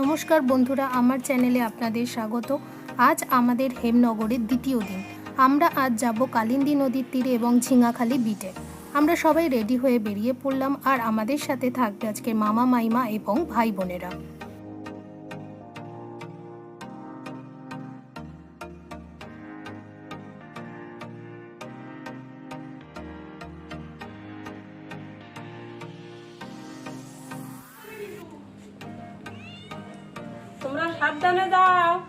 নমস্কার বন্ধুরা, আমার চ্যানেলে আপনাদের স্বাগত। আজ আমাদের হেমনগরের দ্বিতীয় দিন। আমরা আজ যাব কালিন্দী নদীর তীরে এবং ঝিঙাখালি বিটে। আমরা সবাই রেডি হয়ে বেরিয়ে পড়লাম আর আমাদের সাথে থাকবে আজকে মামা, মাইমা এবং ভাই বোনেরা। সাবধানে যাও।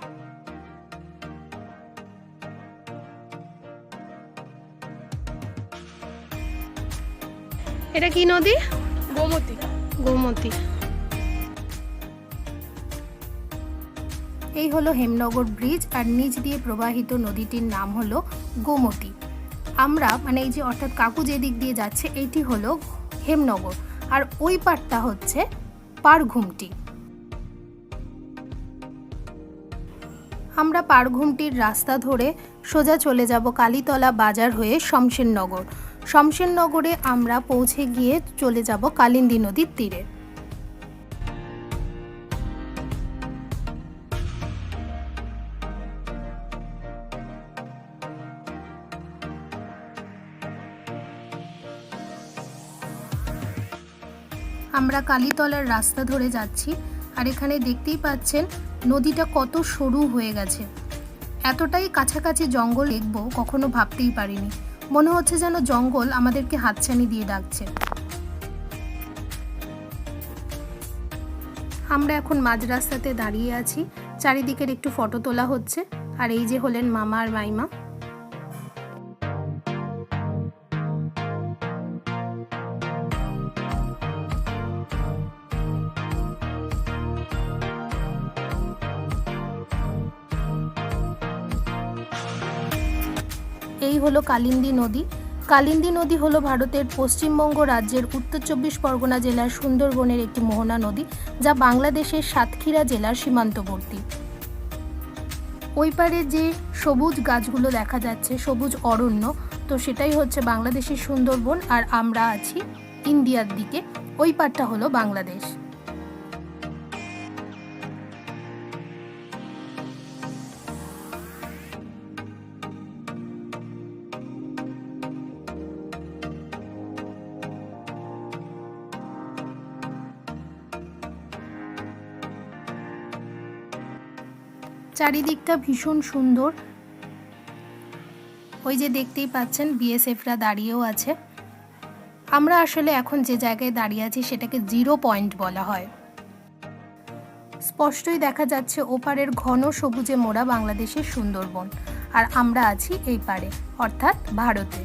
এটা কি নদী? গোমতী। গোমতী। এই হলো হেমনগর ব্রিজ আর নিচ দিয়ে প্রবাহিত নদীটির নাম হলো গোমতী। আমরা মানে এই যে অর্থাৎ কাকু যে দিক দিয়ে যাচ্ছে এইটি হলো হেমনগর। আর ওই পারটা হচ্ছে পারঘুমটি। আমরা পারঘুমটির রাস্তা ধরে সোজা চলে যাব কালীতলা বাজার হয়ে শমশেরনগর। শমশেরনগরে আমরা পৌঁছে গিয়ে চলে যাব কালিন্দী নদীর তীরে। আমরা কালীতলার রাস্তা ধরে যাচ্ছি আর এখানে দেখতেই পাচ্ছেন নদীটা কত সরু হয়ে গেছে। এতটাই কাছাকাছি জঙ্গল দেখব কখনো ভাবতেই পারিনি। মনে হচ্ছে যেন জঙ্গল আমাদেরকে হাতছানি দিয়ে ডাকছে। আমরা এখন মাঝ রাস্তাতে দাঁড়িয়ে আছি। চারিদিকের একটু ফটো তোলা হচ্ছে। আর এই যে হলেন মামা আর মাইমা। এই হলো কালিন্দী নদী। কালিন্দী নদী হলো ভারতের পশ্চিমবঙ্গ রাজ্যের উত্তর চব্বিশ পরগনা জেলার সুন্দরবনের একটি মোহনা নদী, যা বাংলাদেশের সাতক্ষীরা জেলার সীমান্তবর্তী। ওই পারে যে সবুজ গাছগুলো দেখা যাচ্ছে, সবুজ অরণ্য, তো সেটাই হচ্ছে বাংলাদেশের সুন্দরবন, আর আমরা আছি ইন্ডিয়ার দিকে। ওই পারটা হলো বাংলাদেশ। চারিদিকটা ভীষণ সুন্দর। ওই যে দেখতেই পাচ্ছেন বিএসএফরা দাঁড়িয়েও আছে। আমরা আসলে এখন যে জায়গায় দাঁড়িয়ে আছি, সেটাকে জিরো পয়েন্ট বলা হয়। স্পষ্টই দেখা যাচ্ছে, ওপারের ঘন সবুজে মোড়া বাংলাদেশের সুন্দরবন। আর আমরা আছি এই পারে অর্থাৎ ভারতে।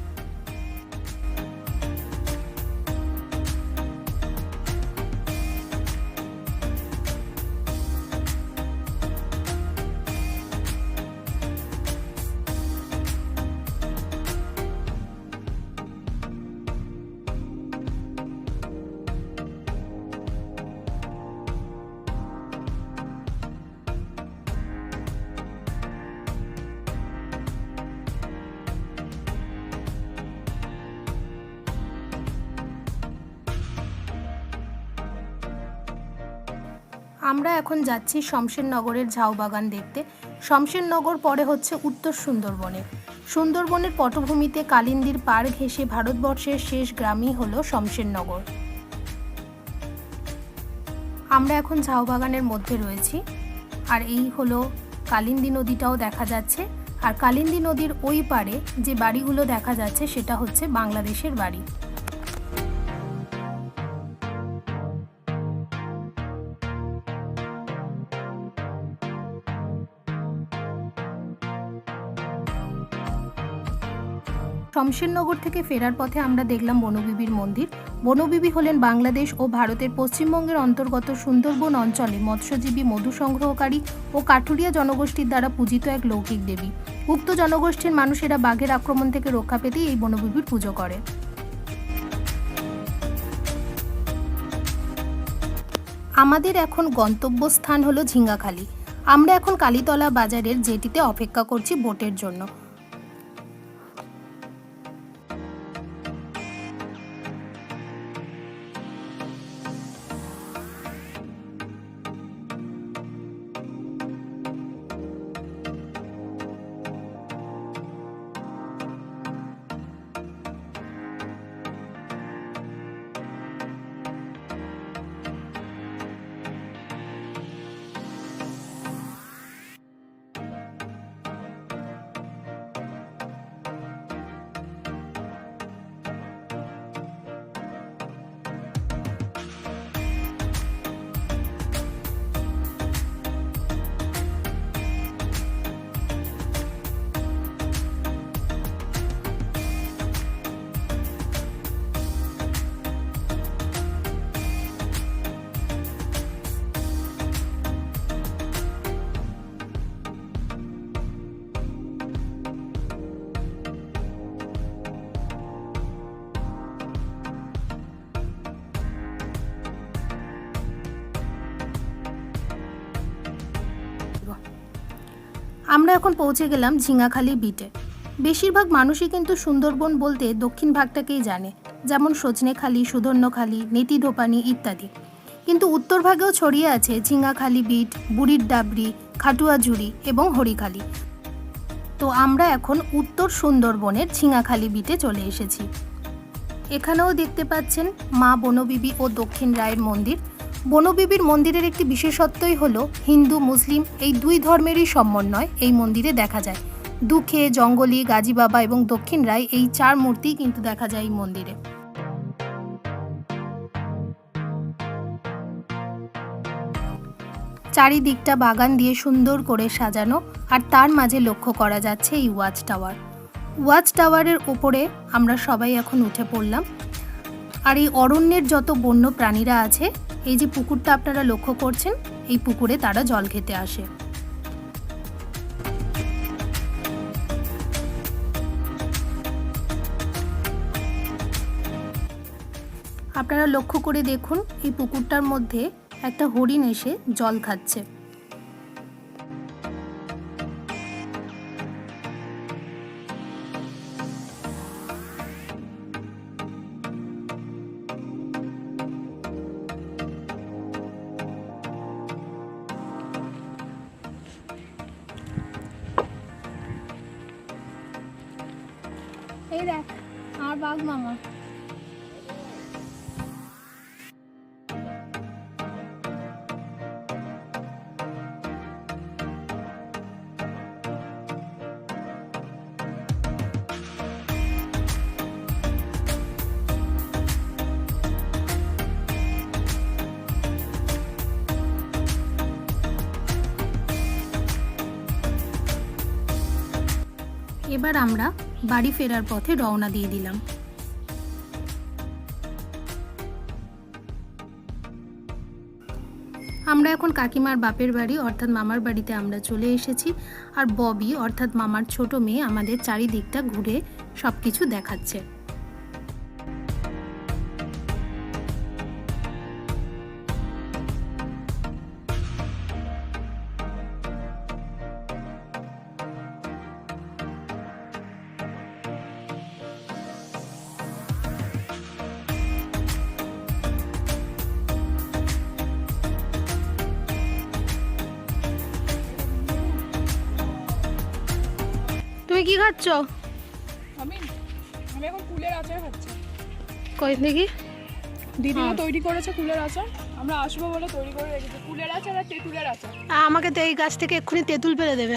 আমরা এখন যাচ্ছি শমশেরনগরের ঝাউবাগান দেখতে। শমশেরনগর পরে হচ্ছে উত্তর সুন্দরবনে। সুন্দরবনের পটভূমিতে কালিন্দির পার ঘেঁষে ভারতবর্ষের শেষ গ্রামই হলো শমশেরনগর। আমরা এখন ঝাউবাগানের মধ্যে রয়েছি, আর এই হলো কালিন্দী নদীটাও দেখা যাচ্ছে। আর কালিন্দী নদীর ওই পারে যে বাড়িগুলো দেখা যাচ্ছে সেটা হচ্ছে বাংলাদেশের বাড়ি। শমশেরনগর থেকে ফেরার পথে আমরা দেখলাম বনবিবির মন্দির। বনবিবি হলেন বাংলাদেশ ও ভারতের পশ্চিমবঙ্গের অন্তর্গত সুন্দরবন অঞ্চলে মৎস্যজীবী, মধু সংগ্রহকারী ও কাঠুরিয়া জনগোষ্ঠীর দ্বারা পূজিত এক লৌকিক দেবী। উক্ত জনগোষ্ঠীর মানুষেরা বাঘের আক্রমণ থেকে রক্ষা পেতেই এই বনবিবির পুজো করে। আমাদের এখন গন্তব্যস্থান হলো ঝিঙ্গাখালি। আমরা এখন কালীতলা বাজারের জেটিতে অপেক্ষা করছি বোটের জন্য। আমরা এখন পৌঁছে গেলাম ঝিঙাখালি বিটে বেশিরভাগ মানুষই কিন্তু সুন্দরবন বলতে দক্ষিণ ভাগটাকেই জানে, যেমন সজনেখালি সুধন্যখালি নেতিধোপানি ইত্যাদি। কিন্তু উত্তর ভাগেও ছড়িয়ে আছে ঝিঙাখালি বিট বুড়ির ডাবরি খাটুয়াঝুড়ি এবং হরিখালি। তো আমরা এখন উত্তর সুন্দরবনের ঝিঙাখালি বিটে চলে এসেছি। এখানেও দেখতে পাচ্ছেন মা বনবিবি ও দক্ষিণ রায়ের মন্দির। বনবিবির মন্দিরের একটি বিশেষত্বই হলো, হিন্দু, মুসলিম এই দুই ধর্মেরই সমন্বয় এই মন্দিরে দেখা যায়। দুঃখে, জঙ্গলি গাজী বাবা এবং দক্ষিণ রায় এই চার মূর্তি কিন্তু দেখা যায় এই মন্দিরে। চারিদিকটা বাগান দিয়ে সুন্দর করে সাজানো আর তার মাঝে লক্ষ্য করা যাচ্ছে এই ওয়াচ টাওয়ার। ওয়াচ টাওয়ারের ওপরে আমরা সবাই এখন উঠে পড়লাম। আর এই অরণ্যের যত বন্য প্রাণীরা আছে এই যে পুকুরটা আপনারা লক্ষ্য করছেন, এই পুকুরে তারা জল খেতে আসে। আপনারা লক্ষ্য করে দেখুন, এই পুকুরটার মধ্যে একটা হরিণ এসে জল খাচ্ছে। বাঘ মামা এবার আমরা বাড়ি ফেরার পথে রওনা দিয়ে দিলাম। আমরা এখন কাকিমার বাপের বাড়ি, অর্থাৎ মামার বাড়িতে আমরা চলে এসেছি। আর ববি, অর্থাৎ মামার ছোট মেয়ে, আমাদের চারিদিকটা ঘুরে সব কিছু দেখাচ্ছে। তুমি কি খাচ্ছ? আমি আমি এখন কুলের আচার খাচ্ছি। কই দেখি। দিদিমা হ্যাঁ। তৈরি করেছে কুলের আচার। আমরা আসব বলে তৈরি করে রেখেছি। কুলের আচার আর তেঁতুলের আচার। আমাকে তো এই গাছ থেকে এক্ষুনি তেঁতুল পেরে দেবে।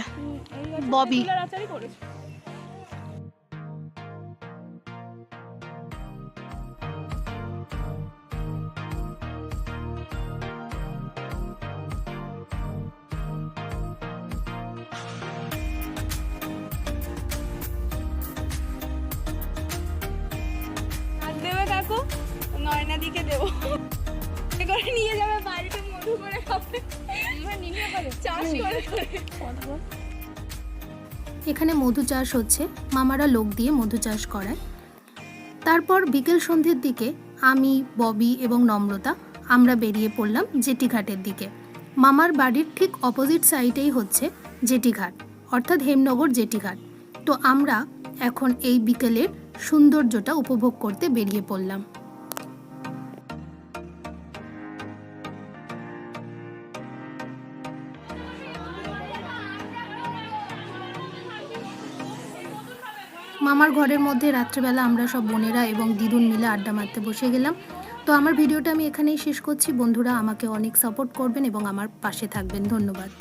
ববি। আচারই করেছে। দিকে দেবো। করে নিয়ে যাবে বাড়িতে মধু করে খাবে। চাষ করে করে। এখানে মধু চাষ হচ্ছে। মামারা লোক দিয়ে মধু চাষ করায়। তারপর বিকেল সন্ধ্যের দিকে আমি ববি এবং নম্রতা আমরা বেরিয়ে পড়লাম জেটিঘাটের দিকে। মামার বাড়ির ঠিক অপোজিট সাইডেই হচ্ছে জেটিঘাট অর্থাৎ হেমনগর জেটিঘাট। তো আমরা এখন এই বিকেলের সৌন্দর্যটা উপভোগ করতে বেরিয়ে পড়লাম। মামার ঘরের মধ্যে রাত্রেবেলা আমরা সব বোনেরা এবং দিদুন মিলে আড্ডা মারতে বসে গেলাম। তো আমার ভিডিওটা আমি এখানেই শেষ করছি। বন্ধুরা আমাকে অনেক সাপোর্ট করবেন এবং আমার পাশে থাকবেন। ধন্যবাদ।